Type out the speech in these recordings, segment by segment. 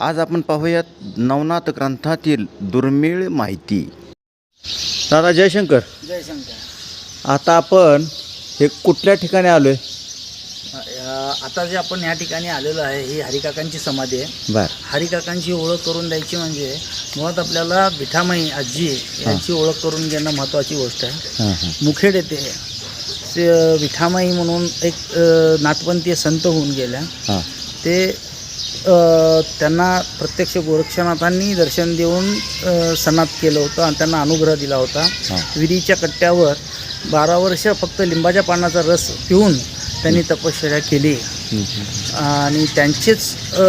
आज आपण पाहूयात नवनाथ ग्रंथातील दुर्मिळ माहिती. दादा जयशंकर जयशंकर आता आपण हे कुठल्या ठिकाणी आलो आहे आता जे आपण या ठिकाणी आलेलो आहे ही हरिकाकांची समाधी आहे. बर. हरिकाकांची ओळख करून द्यायची म्हणजे मुळात आपल्याला विठामाई आजी यांची ओळख करून घेणं महत्त्वाची गोष्ट आहे. मुखेड येथे ते विठामाई म्हणून एक नाथपंथीय संत होऊन गेल्या. हां. ते त्यांना प्रत्यक्ष गोरक्षनाथांनी दर्शन देऊन सनात केलं होतं आणि त्यांना अनुग्रह दिला होता. विहिरीच्या कट्ट्यावर बारा वर्ष फक्त लिंबाच्या पानाचा रस पिऊन त्यांनी तपश्चर्या केली. आणि त्यांचेच अ,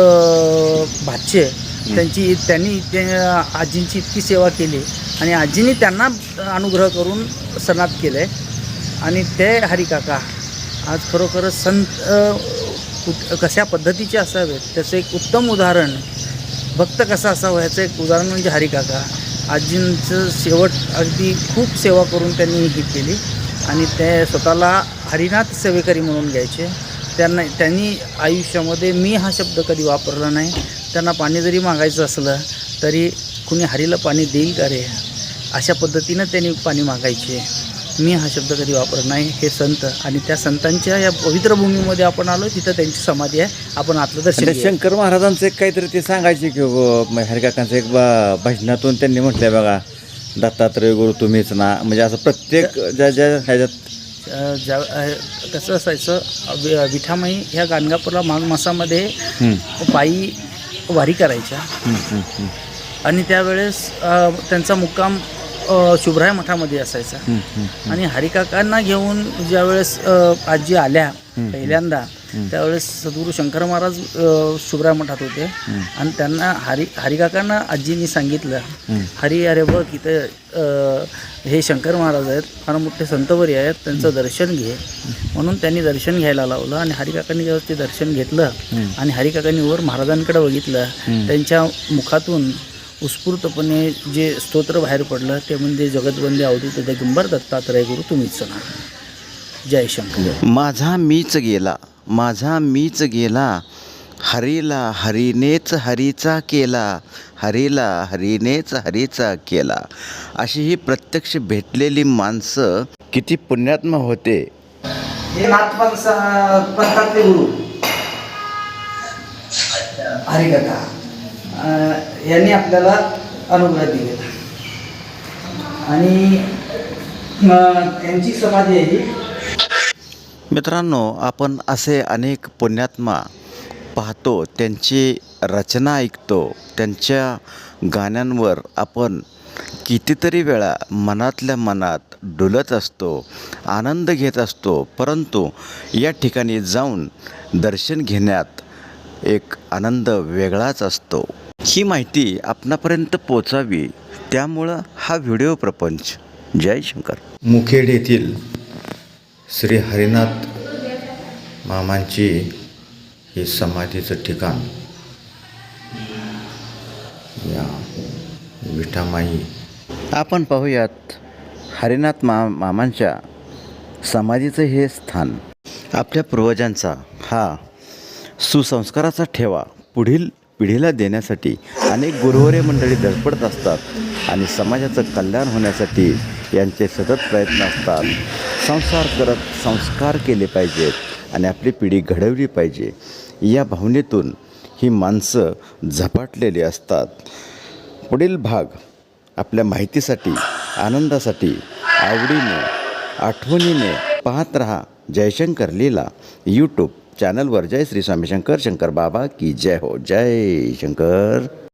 भाचे त्यांची त्यांनी ते आजींची इतकी सेवा केली. आणि आजींनी त्यांना अनुग्रह करून सनात केलं आहे आणि ते हरिकाका आज खरोखरच संत कुठ- कशा पद्धतीचे असावेत? त्याचं एक उत्तम उदाहरण भक्त कसा असावा याचं एक उदाहरण म्हणजे हरिकाका. आजींचं शेवट अगदी खूप सेवा करून त्यांनी ही केली. आणि ते स्वतःला हरिनाथ सेवेकरी म्हणून घ्यायचे. त्यांना त्यांनी आयुष्यामध्ये मी हा शब्द कधी वापरला नाही. त्यांना पाणी जरी मागायचं असलं तरी कुणी हरीला पाणी देईल का रे? अशा पद्धतीनं त्यांनी पाणी मागायचे. मी हा शब्द कधी वापरत नाही. हे संत आणि त्या संतांच्या या पवित्र भूमीमध्ये आपण आलो तिथं त्यांची समाधी आहे. आपण आतलं दर्शन घेऊया. शंकर महाराजांचं एक काहीतरी ते सांगायचे की ब- हरिकाकांचं एक बा भजनातून त्यांनी म्हटलंय बघा दत्तात्रय गुरु तुम्हीच ना. म्हणजे असं प्रत्येक ज्या ज्या ह्याच्यात अ, ज्या अ, कसं असायचं अ, वि- विठामाई ह्या गाणगापूरला माघ मासामध्ये हं, पायी वारी करायच्या. हं, हं, हं, आणि त्यावेळेस अ, त्यांचा मुक्काम शुभराय मठामध्ये असायचा. आणि हरिकाकांना घेऊन ज्यावेळेस आजी आल्या पहिल्यांदा त्यावेळेस सद्गुरू शंकर महाराज शुभराय मठात होते. आणि त्यांना हरि हरिकाकांना आजींनी सांगितलं. हरी अरे बघ इथं हे शंकर महाराज आहेत फार मोठे संतवरी आहेत त्यांचं दर्शन घे. म्हणून त्यांनी दर्शन घ्यायला लावलं आणि हरिकाकांनी जेव्हा ते दर्शन घेतलं आणि हरिकाकांनी वर महाराजांकडे बघितलं त्यांच्या मुखातून उत्स्फूर्तपणे जे स्तोत्र बाहेर पडलं ते म्हणजे जगतबंदी अवधूत दिगंबर दत्तात्रय गुरु तुम्हीच ना जय शंकर. माझा मीच गेला माझा मीच गेला हरीला हरीनेच हरीचा केला हरीला हरीनेच हरीचा केला. अशी ही प्रत्यक्ष भेटलेली माणसं किती पुण्यात्मा होते. हे नाथपंथ पंथातले गुरु. हरिकथा. यांनी आपल्याला अनुग्रह दिले आणि यांची समाधी आहे मित्रांनो आपण असे अनेक पुण्यात्मा पाहतो त्यांची रचना ऐकतो त्यांच्या गाण्यांवर आपण कितीतरी वेळा मनातल्या मनात डुलत असतो आनंद घेत असतो परंतु या ठिकाणी जाऊन दर्शन घेण्यात एक आनंद वेगळाच असतो. ही माहिती आपणापर्यंत पोचावी त्यामुळं हा व्हिडिओ प्रपंच. जय शंकर. मुखेड येथील श्री हरिनाथ मामांची हे समाधीचं ठिकाण. या विठामाई. आपण पाहूयात हरिनाथ मा मामांच्या समाधीचं हे स्थान. आपल्या पूर्वजांचा हा सुसंस्काराचा ठेवा. पुढील पिढीला देण्यासाठी अनेक गुरुवरे मंडळी धडपडत असतात आणि समाजाचं कल्याण होण्यासाठी यांचे सतत प्रयत्न असतात. संसार करत संस्कार केले पाहिजेत आणि आपली पिढी घडवली पाहिजे. या भावनेतून ही माणसं झपाटलेली असतात. पुढील भाग आपल्या माहितीसाठी आनंदासाठी आवडीने आठवणीने पाहत रहा. जयशंकर लीला यूट्यूब चॅनलवर जय श्री स्वामी शंकर शंकर बाबा की जय हो। जय शंकर।